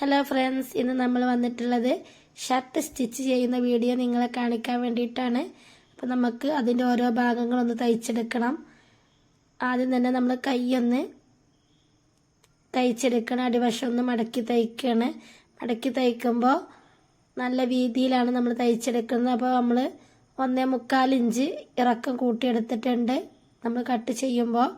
Hello friends ഇന്ന് നമ്മൾ വന്നിട്ടുള്ളത് ഷർട്ട് സ്റ്റിച്ച് ചെയ്യുന്ന വീഡിയോ നിങ്ങളെ കാണിക്കാൻ വേണ്ടിയിട്ടാണ്. അപ്പോൾ നമുക്ക് അതിന്റെ ഓരോ ഭാഗങ്ങളൊന്ന് തയ്ച്ചെടുക്കണം. ആദ്യം തന്നെ നമ്മൾ കൈയൊന്ന് തയ്ച്ചെടുക്കണം. അടിവശം ഒന്ന് മടക്കി തയ്ക്കുകയാണ് മടക്കി തയ്ക്കുമ്പോൾ നല്ല വീതിയിലാണ് നമ്മൾ തയ്ച്ചെടുക്കുന്നത്. അപ്പോൾ നമ്മൾ ഒന്നേ മുക്കാൽ ഇഞ്ച് ഇറക്കം കൂട്ടിയെടുത്തിട്ടുണ്ട്. നമ്മൾ കട്ട് ചെയ്യുമ്പോൾ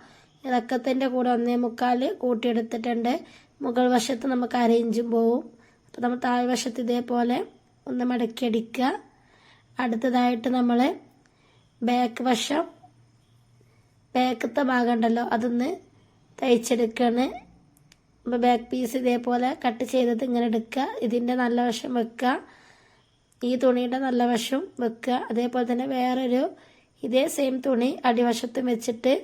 ഇറക്കത്തിന്റെ കൂടെ ഒന്നേ മുക്കാൽ കൂട്ടിയെടുത്തിട്ടുണ്ട്. മുകൾ വശത്ത് നമുക്ക് അര പോവും. അപ്പോൾ നമ്മൾ താഴ്വശത്ത് ഇതേപോലെ ഒന്ന് മടക്കിയടിക്കുക അടുത്തതായിട്ട് നമ്മൾ ബാക്ക് വശം ബാക്കത്തെ ഭാഗം ഉണ്ടല്ലോ അതൊന്ന് തയ്ച്ചെടുക്കുകയാണ് അപ്പോൾ ബാക്ക് പീസ് ഇതേപോലെ കട്ട് ചെയ്തത് ഇങ്ങനെ എടുക്കുക. ഇതിന്റെ നല്ല വശം വെക്കുക. ഈ തുണിയുടെ നല്ല വശം വെക്കുക. അതേപോലെ തന്നെ വേറൊരു ഇതേ സെയിം തുണി അടിവശത്തും വെച്ചിട്ട്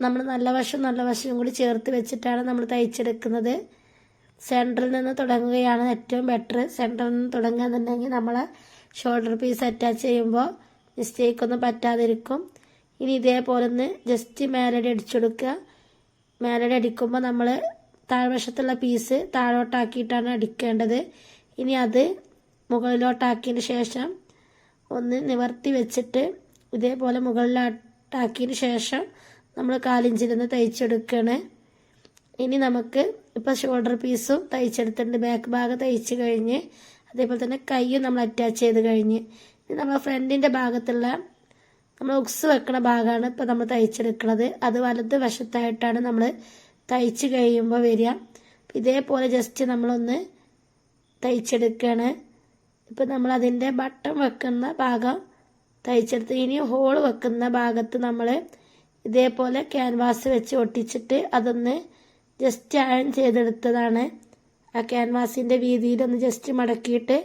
നമ്മൾ നല്ല വശം നല്ല വശവും കൂടി ചേർത്ത് വെച്ചിട്ടാണ് നമ്മൾ തയ്ച്ചെടുക്കുന്നത്. സെന്ററിൽ നിന്ന് തുടങ്ങുകയാണ് ഏറ്റവും ബെറ്റർ സെന്ററിൽ നിന്ന് തുടങ്ങുകയെന്നുണ്ടെങ്കിൽ നമ്മൾ ഷോൾഡർ പീസ് അറ്റാച്ച് ചെയ്യുമ്പോൾ മിസ്റ്റേക്ക് ഒന്നും പറ്റാതിരിക്കും. ഇനി ഇതേപോലെ ഒന്ന് ജസ്റ്റ് മേലടി അടിച്ചെടുക്കുക. മേലടി അടിക്കുമ്പോൾ നമ്മൾ താഴ്വശത്തുള്ള പീസ് താഴോട്ടാക്കിയിട്ടാണ് അടിക്കേണ്ടത്. ഇനി അത് മുകളിലോട്ടാക്കിയതിന് ശേഷം ഒന്ന് നിവർത്തി വെച്ചിട്ട് ഇതേപോലെ മുകളിലോട്ടാക്കിയതിന് ശേഷം നമ്മൾ കാലിഞ്ചിരുന്ന് തയ്ച്ചെടുക്കുകയാണ് ഇനി നമുക്ക് ഇപ്പോൾ ഷോൾഡർ പീസും തയ്ച്ചെടുത്തിട്ടുണ്ട് ബാക്ക് ഭാഗം തയ്ച്ച് കഴിഞ്ഞ് അതേപോലെ തന്നെ കൈയും നമ്മൾ അറ്റാച്ച് ചെയ്ത് കഴിഞ്ഞ്. ഇനി നമ്മൾ ഫ്രണ്ടിന്റെ ഭാഗത്തുള്ള നമ്മൾ ഉക്സ് വെക്കണ ഭാഗമാണ് ഇപ്പോൾ നമ്മൾ തയ്ച്ചെടുക്കുന്നത് അത് വലത് വശത്തായിട്ടാണ് നമ്മൾ തയ്ച്ച് കഴിയുമ്പോൾ വരിക. ഇതേപോലെ ജസ്റ്റ് നമ്മളൊന്ന് തയ്ച്ചെടുക്കുകയാണ് ഇപ്പം നമ്മൾ അതിന്റെ ബട്ടൺ വെക്കുന്ന ഭാഗം തയ്ച്ചെടുത്ത് ഇനി ഹോൾ വെക്കുന്ന ഭാഗത്ത് നമ്മൾ ഇതേപോലെ ക്യാൻവാസ് വെച്ച് ഒട്ടിച്ചിട്ട് അതൊന്ന് ജസ്റ്റ് അയൺ ചെയ്തെടുത്തതാണ്. ആ ക്യാൻവാസിന്റെ വീതിയിലൊന്ന് ജസ്റ്റ് മടക്കിയിട്ട്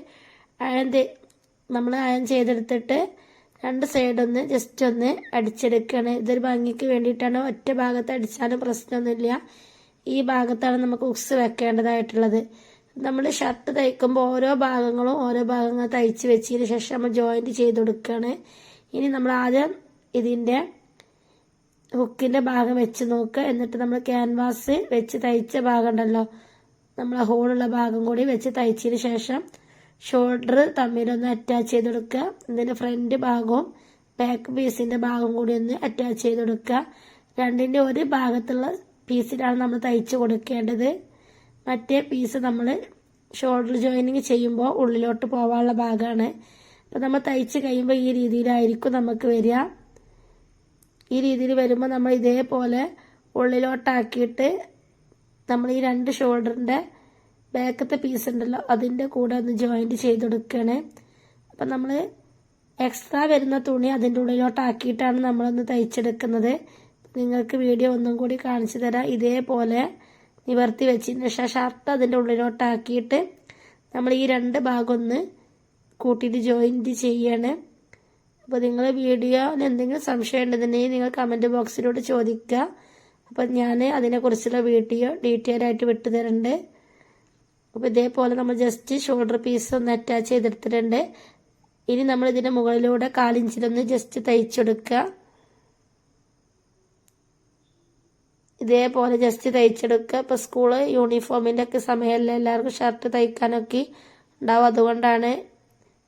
അയൺ നമ്മൾ അയൺ ചെയ്തെടുത്തിട്ട് രണ്ട് സൈഡൊന്ന് ജസ്റ്റ് ഒന്ന് അടിച്ചെടുക്കുകയാണ് ഇതൊരു ഭംഗിക്ക് വേണ്ടിയിട്ടാണ് ഒറ്റ ഭാഗത്ത് അടിച്ചാലും പ്രശ്നമൊന്നുമില്ല. ഈ ഭാഗത്താണ് നമുക്ക് ഉക്സ് വെക്കേണ്ടതായിട്ടുള്ളത്. നമ്മൾ ഷർട്ട് തയ്ക്കുമ്പോൾ ഓരോ ഭാഗങ്ങളും ഓരോ ഭാഗങ്ങൾ തയ്ച്ച് വെച്ചതിന് ശേഷം നമ്മൾ ജോയിന്റ് ചെയ്ത് കൊടുക്കുകയാണ് ഇനി നമ്മൾ ആദ്യം ഇതിന്റെ ഹുക്കിന്റെ ഭാഗം വെച്ച് നോക്കുക എന്നിട്ട് നമ്മൾ ക്യാൻവാസ് വെച്ച് തയ്ച്ച ഭാഗം ഉണ്ടല്ലോ നമ്മൾ ഹോളുള്ള ഭാഗം കൂടി വെച്ച് തയ്ച്ചതിന് ശേഷം ഷോൾഡർ തമ്മിലൊന്ന് അറ്റാച്ച് ചെയ്ത് കൊടുക്കുക. ഇതിന്റെ ഫ്രണ്ട് ഭാഗവും ബാക്ക് പീസിന്റെ ഭാഗം കൂടി ഒന്ന് അറ്റാച്ച് ചെയ്ത് കൊടുക്കുക. രണ്ടിന്റെ ഒരു ഭാഗത്തുള്ള പീസിലാണ് നമ്മൾ തയ്ച്ച് കൊടുക്കേണ്ടത്. മറ്റേ പീസ് നമ്മൾ ഷോൾഡർ ജോയിനിങ് ചെയ്യുമ്പോൾ ഉള്ളിലോട്ട് പോകാനുള്ള ഭാഗമാണ്. അപ്പോൾ നമ്മൾ തയ്ച്ച് കഴിയുമ്പോൾ ഈ രീതിയിലായിരിക്കും നമുക്ക് വരിക. ഈ രീതിയിൽ വരുമ്പോൾ നമ്മൾ ഇതേപോലെ ഉള്ളിലോട്ടാക്കിയിട്ട് നമ്മൾ ഈ രണ്ട് ഷോൾഡറിന്റെ ബാക്കത്തെ പീസ് ഉണ്ടല്ലോ അതിന്റെ കൂടെ ഒന്ന് ജോയിന്റ് ചെയ്ത് കൊടുക്കുകയാണ് അപ്പം നമ്മൾ എക്സ്ട്രാ വരുന്ന തുണി അതിന്റെ ഉള്ളിലോട്ടാക്കിയിട്ടാണ് നമ്മളൊന്ന് തയ്ച്ചെടുക്കുന്നത്. നിങ്ങൾക്ക് വീഡിയോ ഒന്നും കൂടി കാണിച്ചു തരാം. ഇതേപോലെ നിവർത്തി വെച്ചതിന് ശേഷം ഷർട്ട് അതിന്റെ ഉള്ളിലോട്ടാക്കിയിട്ട് നമ്മൾ ഈ രണ്ട് ഭാഗം ഒന്ന് കൂട്ടിയിട്ട് ജോയിന്റ് ചെയ്യാണ്. അപ്പോൾ നിങ്ങൾ വീഡിയോയിൽ എന്തെങ്കിലും സംശയം ഉണ്ടെന്നുണ്ടെങ്കിൽ നിങ്ങൾ കമന്റ് ബോക്സിലോട്ട് ചോദിക്കുക. അപ്പോൾ ഞാൻ അതിനെക്കുറിച്ചുള്ള വീഡിയോ ഡീറ്റെയിൽ ആയിട്ട് വിട്ടു തരുന്നുണ്ട് അപ്പോൾ ഇതേപോലെ നമ്മൾ ജസ്റ്റ് ഷോൾഡർ പീസ് ഒന്ന് അറ്റാച്ച് ചെയ്തെടുത്തിട്ടുണ്ട്. ഇനി നമ്മൾ ഇതിന്റെ മുകളിലൂടെ കാലിഞ്ചിലൊന്ന് ജസ്റ്റ് തയ്ച്ചെടുക്കുക. ഇതേപോലെ ജസ്റ്റ് തയ്ച്ചെടുക്കുക. ഇപ്പോൾ സ്കൂൾ യൂണിഫോമിന്റെ ഒക്കെ സമയമല്ല എല്ലാവർക്കും ഷർട്ട് തയ്ക്കാനൊക്കെ ഉണ്ടാവും അതുകൊണ്ടാണ്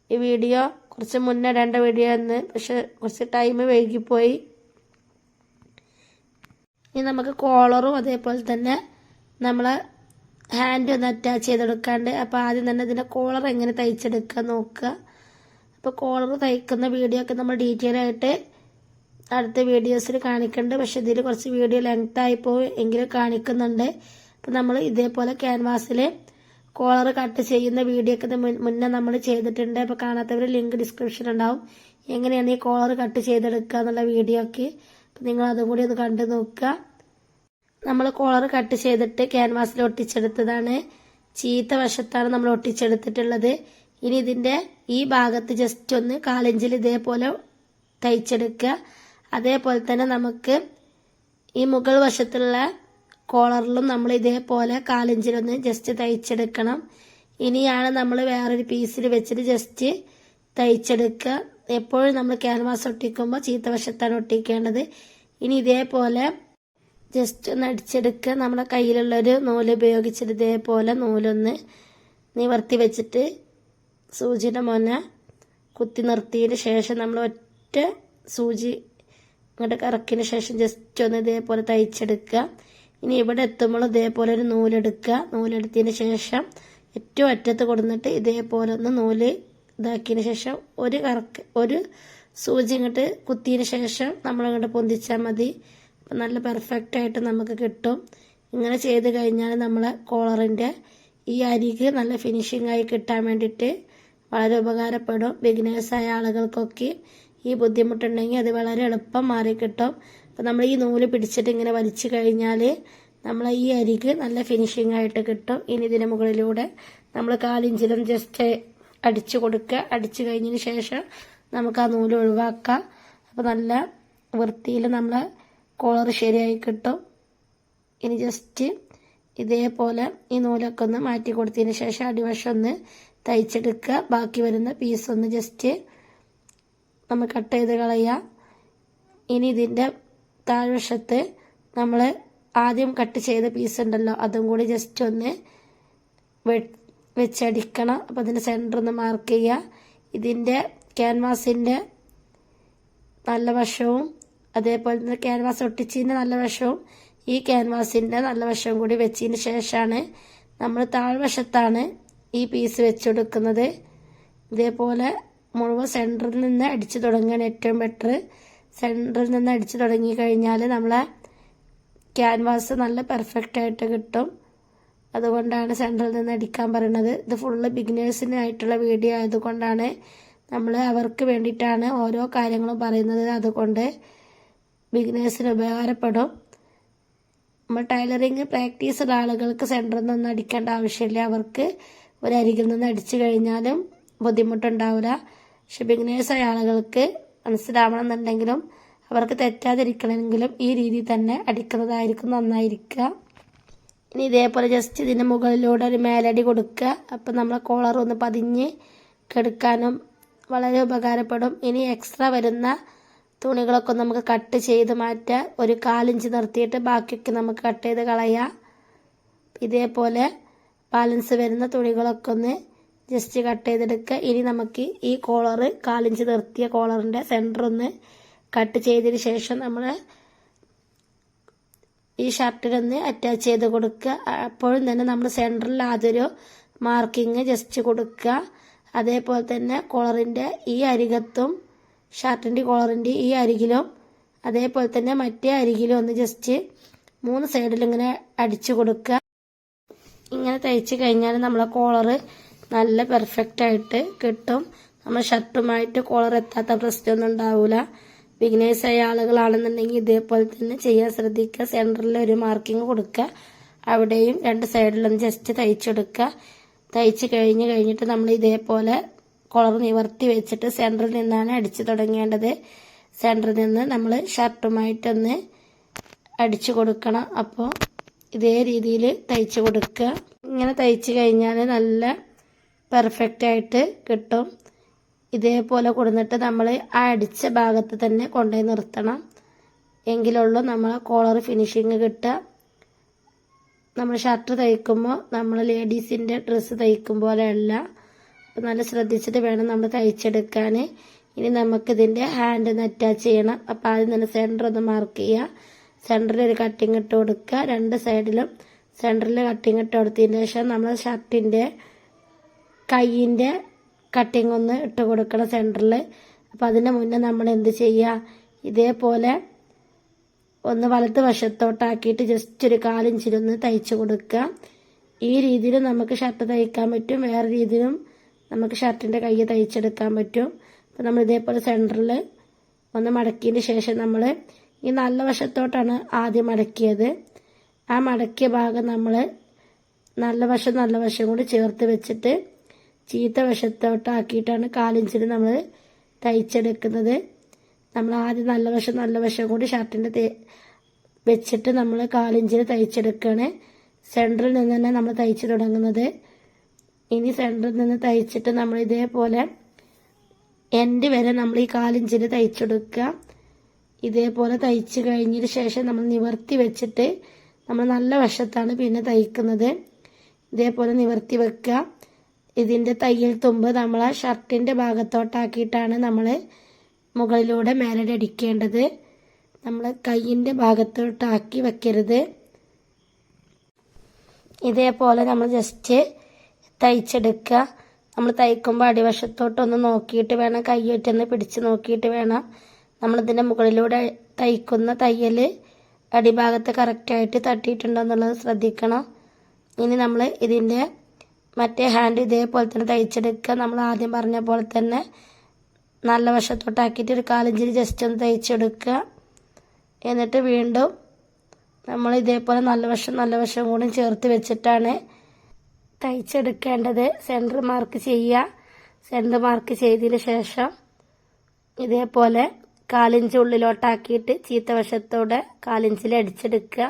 ഈ വീഡിയോ കുറച്ച് മുന്നേ ഇടേണ്ട വീഡിയോ എന്ന് പക്ഷെ കുറച്ച് ടൈം വൈകിപ്പോയി. ഇനി നമുക്ക് കോളറും അതേപോലെ തന്നെ നമ്മൾ ഹാൻഡ് ഒന്ന് അറ്റാച്ച് ചെയ്തെടുക്കാണ്ട്. അപ്പോൾ ആദ്യം തന്നെ ഇതിന്റെ കോളർ എങ്ങനെ തയ്ച്ചെടുക്കുക നോക്കുക. അപ്പോൾ കോളർ തയ്ക്കുന്ന വീഡിയോ ഒക്കെ നമ്മൾ ഡീറ്റെയിൽ ആയിട്ട് അടുത്ത വീഡിയോസിൽ കാണിക്കുന്നുണ്ട് പക്ഷെ ഇതിൽ കുറച്ച് വീഡിയോ ലെങ്ത് ആയിപ്പോയി എങ്കിലും കാണിക്കുന്നുണ്ട്. അപ്പോൾ നമ്മൾ ഇതേപോലെ ക്യാൻവാസിൽ കോളർ കട്ട് ചെയ്യുന്ന വീഡിയോ ഒക്കെ മുന്നേ നമ്മൾ ചെയ്തിട്ടുണ്ട്. അപ്പോൾ കാണാത്തവർ ലിങ്ക് ഡിസ്ക്രിപ്ഷൻ ഉണ്ടാവും. എങ്ങനെയാണ് ഈ കോളർ കട്ട് ചെയ്തെടുക്കുക എന്നുള്ള വീഡിയോ ഒക്കെ നിങ്ങൾ അതും കൂടി ഒന്ന് കണ്ടു നോക്കുക. നമ്മൾ കോളർ കട്ട് ചെയ്തിട്ട് ക്യാൻവാസിൽ ഒട്ടിച്ചെടുത്തതാണ്. ചീത്ത വശത്താണ് നമ്മൾ ഒട്ടിച്ചെടുത്തിട്ടുള്ളത്. ഇനി ഇതിന്റെ ഈ ഭാഗത്ത് ജസ്റ്റ് ഒന്ന് കാലഞ്ചിൽ ഇതേപോലെ തയ്ച്ചെടുക്കുക. അതേപോലെ തന്നെ നമുക്ക് ഈ മുകൾ വശത്തുള്ള കോളറിലും നമ്മൾ ഇതേപോലെ കാലഞ്ചിലൊന്ന് ജസ്റ്റ് തയ്ച്ചെടുക്കണം. ഇനിയാണ് നമ്മൾ വേറൊരു പീസിൽ വെച്ചിട്ട് ജസ്റ്റ് തയ്ച്ചെടുക്കുക. എപ്പോഴും നമ്മൾ ക്യാൻവാസ് ഒട്ടിക്കുമ്പോൾ ചീത്ത വശത്താണ് ഒട്ടിക്കേണ്ടത്. ഇനി ഇതേപോലെ ജസ്റ്റ് ഒന്ന് അടിച്ചെടുക്കുക. നമ്മുടെ കയ്യിലുള്ളൊരു നൂൽ ഉപയോഗിച്ചിട്ട് ഇതേപോലെ നൂലൊന്ന് നിവർത്തി വെച്ചിട്ട് സൂചിയുടെ മുന കുത്തി നിർത്തിയതിന് ശേഷം നമ്മൾ ഒറ്റ സൂചി ഇങ്ങോട്ട് കറക്കിന് ശേഷം ജസ്റ്റ് ഒന്ന് ഇതേപോലെ തയ്ച്ചെടുക്കുക. ഇനി ഇവിടെ എത്തുമ്പോൾ ഇതേപോലെ ഒരു നൂലെടുക്കുക. നൂലെടുത്തതിന് ശേഷം ഏറ്റവും അറ്റത്ത് കൊടുന്നിട്ട് ഇതേപോലെ ഒന്ന് നൂൽ ഇതാക്കിയതിന് ശേഷം ഒരു കറക്ക് ഒരു സൂചി ഇങ്ങോട്ട് കുത്തിയതിന് ശേഷം നമ്മൾ ഇങ്ങോട്ട് പൊന്തിച്ചാൽ മതി. നല്ല പെർഫെക്റ്റ് ആയിട്ട് നമുക്ക് കിട്ടും. ഇങ്ങനെ ചെയ്ത് കഴിഞ്ഞാൽ നമ്മളെ കോളറിന്റെ ഈ അരിക്ക് നല്ല ഫിനിഷിംഗ് ആയി കിട്ടാൻ വേണ്ടിയിട്ട് വളരെ ഉപകാരപ്പെടും. ബിഗിനേഴ്സായ ആളുകൾക്കൊക്കെ ഈ ബുദ്ധിമുട്ടുണ്ടെങ്കിൽ അത് വളരെ എളുപ്പം മാറി കിട്ടും. അപ്പം നമ്മൾ ഈ നൂൽ പിടിച്ചിട്ട് ഇങ്ങനെ വലിച്ചു കഴിഞ്ഞാൽ നമ്മൾ ഈ അരിക്ക് നല്ല ഫിനിഷിംഗ് ആയിട്ട് കിട്ടും. ഇനി ഇതിന് മുകളിലൂടെ നമ്മൾ കാലിഞ്ചിലും ജസ്റ്റ് അടിച്ചു കൊടുക്കുക. അടിച്ചു കഴിഞ്ഞതിന് ശേഷം നമുക്ക് ആ നൂൽ ഒഴിവാക്കാം. അപ്പോൾ നല്ല വൃത്തിയിൽ നമ്മൾ കോളർ ശരിയായി കിട്ടും. ഇനി ജസ്റ്റ് ഇതേപോലെ ഈ നൂലൊക്കെ ഒന്ന് മാറ്റി കൊടുത്തതിന് ശേഷം അടിവശം ഒന്ന് തയ്ച്ചെടുക്കുക. ബാക്കി വരുന്ന പീസ് ഒന്ന് ജസ്റ്റ് നമ്മൾ കട്ട് ചെയ്ത് കളയുക. ഇനി ഇതിന്റെ താഴ്വശത്ത് നമ്മൾ ആദ്യം കട്ട് ചെയ്ത പീസ് ഉണ്ടല്ലോ അതും കൂടി ജസ്റ്റ് ഒന്ന് വെച്ചടിക്കണം. അപ്പോൾ അതിന്റെ സെന്റർ ഒന്ന് മാർക്ക് ചെയ്യുക. ഇതിന്റെ ക്യാൻവാസിന്റെ നല്ല വശവും അതേപോലെ തന്നെ ക്യാൻവാസ് ഒട്ടിച്ചതിന്റെ നല്ല വശവും ഈ ക്യാൻവാസിന്റെ നല്ല വശവും കൂടി വെച്ചതിന് ശേഷമാണ് നമ്മൾ താഴ്വശത്താണ് ഈ പീസ് വെച്ചെടുക്കുന്നത്. ഇതേപോലെ മുഴുവൻ സെന്ററിൽ നിന്ന് അടിച്ചു തുടങ്ങുകയാണ് ഏറ്റവും ബെറ്റർ സെന്ററിൽ നിന്ന് അടിച്ചു തുടങ്ങി കഴിഞ്ഞാൽ നമ്മളെ ക്യാൻവാസ് നല്ല പെർഫെക്റ്റ് ആയിട്ട് കിട്ടും. അതുകൊണ്ടാണ് സെന്ററിൽ നിന്ന് അടിക്കാൻ പറയുന്നത് ഇത് ഫുള്ള് ബിഗിനേഴ്സിനായിട്ടുള്ള വീഡിയോ ആയതുകൊണ്ടാണ് നമ്മൾ അവർക്ക് വേണ്ടിയിട്ടാണ് ഓരോ കാര്യങ്ങളും പറയുന്നത്. അതുകൊണ്ട് ബിഗിനേഴ്സിന് ഉപകാരപ്പെടും. നമ്മൾ ടൈലറിങ് പ്രാക്ടീസ് ഉള്ള ആളുകൾക്ക് സെന്ററിൽ നിന്നൊന്നും അടിക്കേണ്ട ആവശ്യമില്ല. അവർക്ക് ഒരരികിൽ നിന്ന് അടിച്ചു കഴിഞ്ഞാലും ബുദ്ധിമുട്ടുണ്ടാവില്ല. പക്ഷെ ബിഗിനേഴ്സായ ആളുകൾക്ക് മനസ്സിലാവണം എന്നുണ്ടെങ്കിലും അവർക്ക് തെറ്റാതിരിക്കണമെങ്കിലും ഈ രീതി തന്നെ അടിക്കുന്നതായിരിക്കും നന്നായിരിക്കുക. ഇനി ഇതേപോലെ ജസ്റ്റ് ഇതിന്റെ മുകളിലൂടെ ഒരു മേലടി കൊടുക്കുക. അപ്പം നമ്മളെ കോളർ ഒന്ന് പതിഞ്ഞ് കെടുക്കാനും വളരെ ഉപകാരപ്പെടും. ഇനി എക്സ്ട്രാ വരുന്ന തുണികളൊക്കെ നമുക്ക് കട്ട് ചെയ്ത് മാറ്റുക ഒരു കാലിഞ്ച് നിർത്തിയിട്ട് ബാക്കിയൊക്കെ നമുക്ക് കട്ട് ചെയ്ത് കളയാം. ഇതേപോലെ ബാലൻസ് വരുന്ന തുണികളൊക്കെ ഒന്ന് ജസ്റ്റ് കട്ട് ചെയ്തെടുക്കുക ഇനി നമുക്ക് ഈ കോളർ കാലിഞ്ച് നിർത്തിയ കോളറിന്റെ സെന്റർ ഒന്ന് കട്ട് ചെയ്തതിന് ശേഷം നമ്മൾ ഈ ഷർട്ടിലൊന്ന് അറ്റാച്ച് ചെയ്ത് കൊടുക്കുക അപ്പോഴും തന്നെ നമ്മൾ സെന്ററിൽ ആദ്യൊരു മാർക്കിങ് ജസ്റ്റ് കൊടുക്കുക അതേപോലെ തന്നെ കോളറിന്റെ ഈ അരികത്തും ഷർട്ടിന്റെ കോളറിന്റെ ഈ അരികിലും അതേപോലെ തന്നെ മറ്റേ അരികിലും ഒന്ന് ജസ്റ്റ് മൂന്ന് സൈഡിലിങ്ങനെ അടിച്ചു കൊടുക്കുക ഇങ്ങനെ തയ്ച്ചു കഴിഞ്ഞാൽ നമ്മളെ കോളറ് നല്ല പെർഫെക്റ്റ് ആയിട്ട് കിട്ടും. നമ്മൾ ഷർട്ടുമായിട്ട് കോളർ എത്താത്ത പ്രശ്നമൊന്നും ഉണ്ടാവില്ല ആയ ആളുകളാണെന്നുണ്ടെങ്കിൽ ഇതേപോലെ തന്നെ ചെയ്യാൻ ശ്രദ്ധിക്കുക. സെന്ററിൽ ഒരു മാർക്കിംഗ് കൊടുക്കുക. അവിടെയും രണ്ട് സൈഡിലൊന്ന് ജസ്റ്റ് തയ്ച്ചെടുക്കുക. തയ്ച്ച് കഴിഞ്ഞ് കഴിഞ്ഞിട്ട് നമ്മൾ ഇതേപോലെ കോളർ നിവർത്തി വെച്ചിട്ട് സെന്ററിൽ നിന്നാണ് അടിച്ചു തുടങ്ങേണ്ടത്. സെന്ററിൽ നിന്ന് നമ്മൾ ഷർട്ടുമായിട്ടൊന്ന് അടിച്ചു കൊടുക്കണം. അപ്പോൾ ഇതേ രീതിയിൽ തയ്ച്ചു കൊടുക്കുക. ഇങ്ങനെ തയ്ച്ചു കഴിഞ്ഞാൽ നല്ല പെർഫെക്റ്റ് ആയിട്ട് കിട്ടും. ഇതേപോലെ കൊടുന്നിട്ട് നമ്മൾ ആ അടിച്ച ഭാഗത്ത് തന്നെ കൊണ്ടുപോയി നിർത്തണം. എങ്കിലുള്ളൂ നമ്മൾ കോളർ ഫിനിഷിങ് കിട്ടുക. നമ്മൾ ഷർട്ട് തയ്ക്കുമ്പോൾ നമ്മൾ ലേഡീസിന്റെ ഡ്രസ്സ് തയ്ക്കും പോലെയല്ല. നല്ല ശ്രദ്ധിച്ചിട്ട് വേണം നമ്മൾ തയ്ച്ചെടുക്കാൻ ഇനി നമുക്കിതിന്റെ ഹാൻഡ് ഒന്ന് അറ്റാച്ച് ചെയ്യണം. അപ്പോൾ ആദ്യം തന്നെ സെന്റർ ഒന്ന് മാർക്ക് ചെയ്യുക. സെന്ററിൽ ഒരു കട്ടിങ് ഇട്ട് കൊടുക്കുക. രണ്ട് സൈഡിലും സെന്ററിൽ കട്ടിങ് ഇട്ട് കൊടുത്തതിന് ശേഷം നമ്മൾ ഷർട്ടിന്റെ കൈയിന്റെ കട്ടിങ് ഒന്ന് ഇട്ട് കൊടുക്കണം സെന്ററിൽ അപ്പോൾ അതിന് മുന്നേ നമ്മൾ എന്ത് ചെയ്യുക ഇതേപോലെ ഒന്ന് വലത്ത് വശത്തോട്ടാക്കിയിട്ട് ജസ്റ്റ് ഒരു കാലിഞ്ചിലൊന്ന് തയ്ച്ച് കൊടുക്കുക. ഈ രീതിയിൽ നമുക്ക് ഷർട്ട് തയ്ക്കാൻ പറ്റും. വേറെ രീതിയിലും നമുക്ക് ഷർട്ടിന്റെ കൈ തയ്ച്ചെടുക്കാൻ പറ്റും. അപ്പോൾ നമ്മൾ ഇതേപോലെ സെന്ററിൽ ഒന്ന് മടക്കിയതിന് ശേഷം നമ്മൾ ഈ നല്ല വശത്തോട്ടാണ് ആദ്യം മടക്കിയത്. ആ മടക്കിയ ഭാഗം നമ്മൾ നല്ല വശം നല്ല വശം കൂടി ചേർത്ത് വെച്ചിട്ട് ചീത്ത വശത്തോട്ടാക്കിയിട്ടാണ് കാലിഞ്ചിന് നമ്മൾ തയ്ച്ചെടുക്കുന്നത്. നമ്മൾ ആദ്യം നല്ല വശം നല്ല വശം കൂടി ഷർട്ടിന്റെ വെച്ചിട്ട് നമ്മൾ കാലിഞ്ചിന് തയ്ച്ചെടുക്കുകയാണ് സെന്ററിൽ നിന്ന് തന്നെ നമ്മൾ തയ്ച്ച് തുടങ്ങുന്നത്. ഇനി സെന്ററിൽ നിന്ന് തയ്ച്ചിട്ട് നമ്മൾ ഇതേപോലെ എൻഡ് വരെ നമ്മൾ ഈ കാലിഞ്ചിന് തയ്ച്ചെടുക്കുക. ഇതേപോലെ തയ്ച്ച് കഴിഞ്ഞതിന് ശേഷം നമ്മൾ നിവർത്തി വെച്ചിട്ട് നമ്മൾ നല്ല വശത്താണ് പിന്നെ തയ്ക്കുന്നത്. ഇതേപോലെ നിവർത്തി വെക്കുക. ഇതിന്റെ തയ്യൽ തുമ്പ് നമ്മൾ ആ ഷർട്ടിന്റെ ഭാഗത്തോട്ടാക്കിയിട്ടാണ് നമ്മൾ മുകളിലൂടെ മേലടി അടിക്കേണ്ടത്. നമ്മൾ കൈയിന്റെ ഭാഗത്തോട്ടാക്കി വെക്കരുത്. ഇതേപോലെ നമ്മൾ ജസ്റ്റ് തയ്ച്ചെടുക്കുക. നമ്മൾ തയ്ക്കുമ്പോൾ അടിവശത്തോട്ടൊന്ന് നോക്കിയിട്ട് വേണം കയ്യൊറ്റൊന്ന് പിടിച്ച് നോക്കിയിട്ട് വേണം. നമ്മളിതിന്റെ മുകളിലൂടെ തയ്ക്കുന്ന തയ്യൽ അടിഭാഗത്ത് കറക്റ്റായിട്ട് തട്ടിയിട്ടുണ്ടോ എന്നുള്ളത് ശ്രദ്ധിക്കണം. ഇനി നമ്മൾ ഇതിന്റെ മറ്റേ ഹാൻഡ് ഇതേപോലെ തന്നെ തയ്ച്ചെടുക്കുക. നമ്മൾ ആദ്യം പറഞ്ഞ പോലെ തന്നെ നല്ല വശത്തോട്ടാക്കിയിട്ട് ഒരു കാലഞ്ചിരി ജസ്റ്റ് ഒന്ന് തയ്ച്ചെടുക്കുക. എന്നിട്ട് വീണ്ടും നമ്മൾ ഇതേപോലെ നല്ല വശം നല്ല വശം കൂടി ചേർത്ത് വെച്ചിട്ടാണ് തയ്ച്ചെടുക്കേണ്ടത്. സെന്റർ മാർക്ക് ചെയ്യുക. സെന്റർ മാർക്ക് ചെയ്തതിന് ശേഷം ഇതേപോലെ കാലിഞ്ച് ഉള്ളിലോട്ടാക്കിയിട്ട് ചീത്ത വശത്തോടെ കാലിഞ്ചിൽ അടിച്ചെടുക്കുക.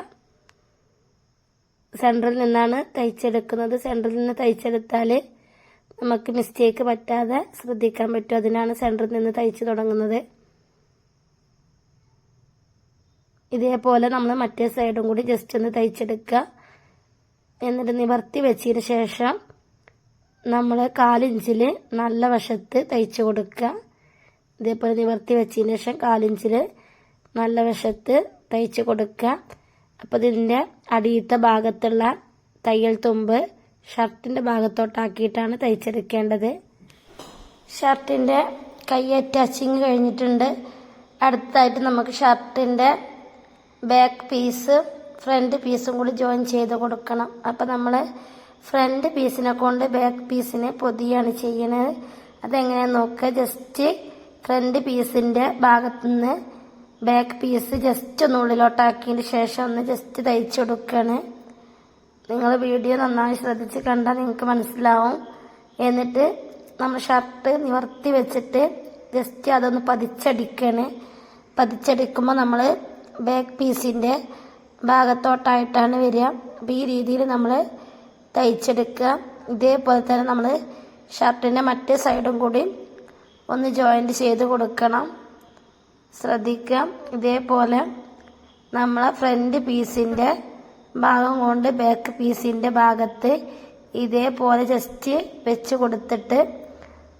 സെന്ററിൽ നിന്നാണ് തയ്ച്ചെടുക്കുന്നത്. സെന്ററിൽ നിന്ന് തയ്ച്ചെടുത്താൽ നമുക്ക് മിസ്റ്റേക്ക് പറ്റാതെ ശ്രദ്ധിക്കാൻ പറ്റും. അതിനാണ് സെന്ററിൽ നിന്ന് തയ്ച്ച് തുടങ്ങുന്നത്. ഇതേപോലെ നമ്മൾ മറ്റേ സൈഡും കൂടി ജസ്റ്റ് ഒന്ന് തയ്ച്ചെടുക്കുക എന്നിട്ട് നിവർത്തി വെച്ചതിന് ശേഷം നമ്മൾ കാലിഞ്ചിൽ നല്ല വശത്ത് തയ്ച്ചു കൊടുക്കുക ഇതേപോലെ നിവർത്തി വെച്ചതിന് ശേഷം കാലിഞ്ചിൽ നല്ല വശത്ത് തയ്ച്ചു കൊടുക്കുക അപ്പോൾ ഇതിന്റെ അടിയത്തെ ഭാഗത്തുള്ള തയ്യൽ തുമ്പ് ഷർട്ടിന്റെ ഭാഗത്തോട്ടാക്കിയിട്ടാണ് തയ്ച്ചെടുക്കേണ്ടത്. ഷർട്ടിന്റെ കൈ അറ്റാച്ചിങ് കഴിഞ്ഞിട്ടുണ്ട്. അടുത്തായിട്ട് നമുക്ക് ഷർട്ടിന്റെ ബാക്ക് പീസ് ഫ്രണ്ട് പീസും കൂടി ജോയിൻ ചെയ്ത് കൊടുക്കണം. അപ്പോൾ നമ്മൾ ഫ്രണ്ട് പീസിനെ കൊണ്ട് ബാക്ക് പീസിനെ പൊതിയാണ് ചെയ്യണത്. അതെങ്ങനെയാണെന്ന് നോക്കുക. ജസ്റ്റ് ഫ്രണ്ട് പീസിന്റെ ഭാഗത്തുനിന്ന് ബാക്ക് പീസ് ജസ്റ്റ് ഒന്ന് ഉള്ളിലോട്ടാക്കിയതിന് ശേഷം ഒന്ന് ജസ്റ്റ് തയ്ച്ചു കൊടുക്കുകയാണ് നിങ്ങൾ വീഡിയോ നന്നായി ശ്രദ്ധിച്ച് കണ്ടാൽ നിങ്ങൾക്ക് മനസ്സിലാവും. എന്നിട്ട് നമ്മൾ ഷർട്ട് നിവർത്തി വെച്ചിട്ട് ജസ്റ്റ് അതൊന്ന് പതിച്ചടിക്കുകയാണ് പതിച്ചടിക്കുമ്പോൾ നമ്മൾ ബാക്ക് പീസിന്റെ ഭാഗത്തോട്ടായിട്ടാണ് വരിക. അപ്പോൾ ഈ രീതിയിൽ നമ്മൾ തയ്ച്ചെടുക്കുക. ഇതേപോലെ തന്നെ നമ്മൾ ഷർട്ടിന്റെ മറ്റേ സൈഡും കൂടി ഒന്ന് ജോയിന്റ് ചെയ്ത് കൊടുക്കണം. ശ്രദ്ധിക്കുക. ഇതേപോലെ നമ്മളെ ഫ്രണ്ട് പീസിന്റെ ഭാഗം കൊണ്ട് ബാക്ക് പീസിന്റെ ഭാഗത്ത് ഇതേപോലെ ജസ്റ്റ് വെച്ച് കൊടുത്തിട്ട്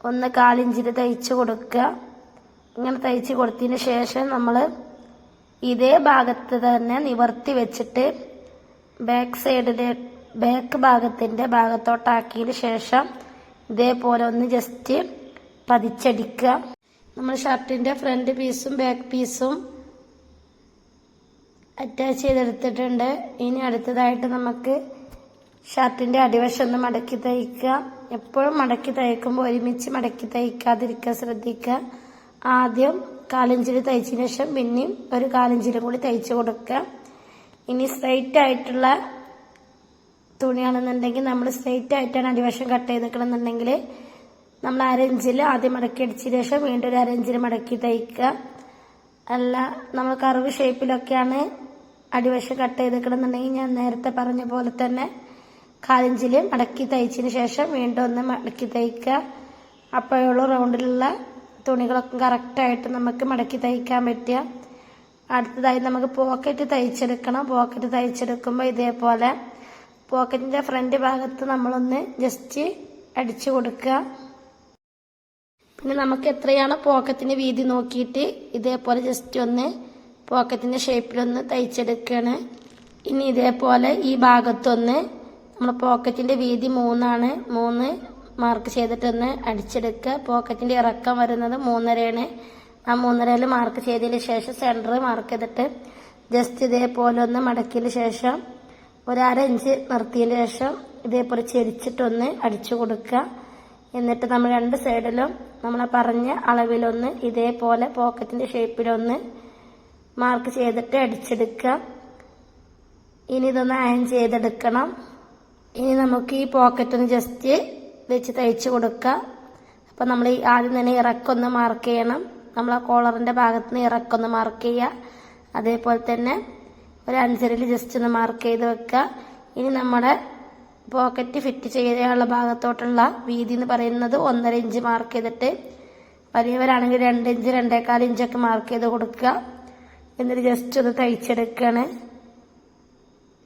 ഒന്ന് കാലിഞ്ചിൽ തയ്ച്ച് കൊടുക്കുക. ഇങ്ങനെ തയ്ച്ച് കൊടുത്തതിന് ശേഷം നമ്മൾ ഇതേ ഭാഗത്ത് തന്നെ നിവർത്തി വെച്ചിട്ട് ബാക്ക് സൈഡിലെ ബാക്ക് ഭാഗത്തിന്റെ ഭാഗത്തോട്ടാക്കിയതിന് ശേഷം ഇതേപോലെ ഒന്ന് ജസ്റ്റ് പതിച്ചടിക്കുക. നമ്മൾ ഷർട്ടിന്റെ ഫ്രണ്ട് പീസും ബാക്ക് പീസും അറ്റാച്ച് ചെയ്തെടുത്തിട്ടുണ്ട്. ഇനി അടുത്തതായിട്ട് നമുക്ക് ഷർട്ടിന്റെ അടിവശം ഒന്ന് മടക്കി തയ്ക്കുക. എപ്പോഴും മടക്കി തയ്ക്കുമ്പോൾ ഒരുമിച്ച് മടക്കി തയ്ക്കാതിരിക്കുക ശ്രദ്ധിക്കുക. ആദ്യം കാലഞ്ചിരി തയ്ച്ചതിന് ശേഷം പിന്നെയും ഒരു കാലഞ്ചിരി കൂടി തയ്ച്ചു കൊടുക്കുക. ഇനി സ്ട്രൈറ്റ് ആയിട്ടുള്ള തുണിയാണെന്നുണ്ടെങ്കിൽ നമ്മൾ സ്ട്രൈറ്റ് ആയിട്ടാണ് അടിവശം കട്ട് ചെയ്തെക്കണമെന്നുണ്ടെങ്കിൽ നമ്മൾ അരഞ്ചിൽ ആദ്യം മടക്കി അടിച്ചതിന് ശേഷം വീണ്ടും ഒരു അരഞ്ചിൽ മടക്കി തയ്ക്കുക. അല്ല നമ്മൾ കറവ് ഷേപ്പിലൊക്കെയാണ് അടിവശം കട്ട് ചെയ്തെക്കണമെന്നുണ്ടെങ്കിൽ ഞാൻ നേരത്തെ പറഞ്ഞ പോലെ തന്നെ കാലഞ്ചിൽ മടക്കി തയ്ച്ചതിന് ശേഷം വീണ്ടും ഒന്ന് മടക്കി തയ്ക്കുക. അപ്പോഴുള്ള റൗണ്ടിലുള്ള തുണികളൊക്കെ കറക്റ്റായിട്ട് നമുക്ക് മടക്കി തയ്ക്കാൻ പറ്റുക. അടുത്തതായി നമുക്ക് പോക്കറ്റ് തയ്ച്ചെടുക്കണം. പോക്കറ്റ് തയ്ച്ചെടുക്കുമ്പോൾ ഇതേപോലെ പോക്കറ്റിന്റെ ഫ്രണ്ട് ഭാഗത്ത് നമ്മളൊന്ന് ജസ്റ്റ് അടിച്ചു കൊടുക്കുക. പിന്നെ നമുക്ക് എത്രയാണ് പോക്കറ്റിന്റെ വീതി നോക്കിയിട്ട് ഇതേപോലെ ജസ്റ്റ് ഒന്ന് പോക്കറ്റിന്റെ ഷേപ്പിലൊന്ന് തയ്ച്ചെടുക്കുകയാണ് ഇനി ഇതേപോലെ ഈ ഭാഗത്തൊന്ന് നമ്മൾ പോക്കറ്റിന്റെ വീതി മൂന്നാണ്. മൂന്ന് മാർക്ക് ചെയ്തിട്ടൊന്ന് അടിച്ചെടുക്കുക പോക്കറ്റിന്റെ ഇറക്കം വരുന്നത് മൂന്നരയാണ്. ആ മൂന്നരയിൽ മാർക്ക് ചെയ്തതിന് ശേഷം സെന്റർ മാർക്ക് ചെയ്തിട്ട് ജസ്റ്റ് ഇതേപോലെ ഒന്ന് മടക്കിയതിന് ശേഷം ഒരു അര ഇഞ്ച് നിർത്തിയതിന് ശേഷം ഇതേപോലെ ചെരിച്ചിട്ടൊന്ന് അടിച്ചു കൊടുക്കുക എന്നിട്ട് നമ്മൾ രണ്ട് സൈഡിലും നമ്മൾ പറഞ്ഞ അളവിലൊന്ന് ഇതേപോലെ പോക്കറ്റിന്റെ ഷേപ്പിലൊന്ന് മാർക്ക് ചെയ്തിട്ട് അടിച്ചെടുക്കുക. ഇനി ഇതൊന്ന് അയൺ ചെയ്തെടുക്കണം. ഇനി നമുക്ക് ഈ പോക്കറ്റൊന്ന് ജസ്റ്റ് വെച്ച് തയ്ച്ച് കൊടുക്കുക. അപ്പം നമ്മൾ ഈ ആദ്യം തന്നെ ഇറക്കൊന്ന് മാർക്ക് ചെയ്യണം. നമ്മൾ ആ കോളറിന്റെ ഭാഗത്ത് നിന്ന് ഇറക്കൊന്ന് മാർക്ക് ചെയ്യുക. അതേപോലെ തന്നെ ഒരു അഞ്ചരയിൽ ജസ്റ്റ് ഒന്ന് മാർക്ക് ചെയ്ത് വെക്കുക. ഇനി നമ്മുടെ പോക്കറ്റ് ഫിറ്റ് ചെയ്യാനുള്ള ഭാഗത്തോട്ടുള്ള വീതി എന്ന് പറയുന്നത് ഒന്നര ഇഞ്ച് മാർക്ക് ചെയ്തിട്ട് വലിയവരാണെങ്കിൽ രണ്ട് ഇഞ്ച് രണ്ടേക്കാൽ ഇഞ്ചൊക്കെ മാർക്ക് ചെയ്ത് കൊടുക്കുക. എന്നിട്ട് ജസ്റ്റ് ഒന്ന് തയ്ച്ചെടുക്കുകയാണ്.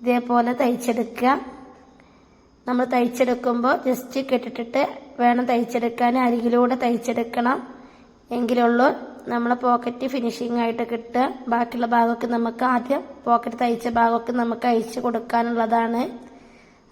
ഇതേപോലെ തയ്ച്ചെടുക്കുക. നമ്മൾ തയ്ച്ചെടുക്കുമ്പോൾ ജസ്റ്റ് കെട്ടിട്ടിട്ട് വേണം തയ്ച്ചെടുക്കാൻ. അരികിലൂടെ തയ്ച്ചെടുക്കണം. എങ്കിലുള്ളൂ നമ്മളെ പോക്കറ്റ് ഫിനിഷിംഗ് ആയിട്ട് കിട്ടുക. ബാക്കിയുള്ള ഭാഗമൊക്കെ നമുക്ക് ആദ്യം പോക്കറ്റ് തയ്ച്ച ഭാഗമൊക്കെ നമുക്ക് അയച്ചു കൊടുക്കാനുള്ളതാണ്.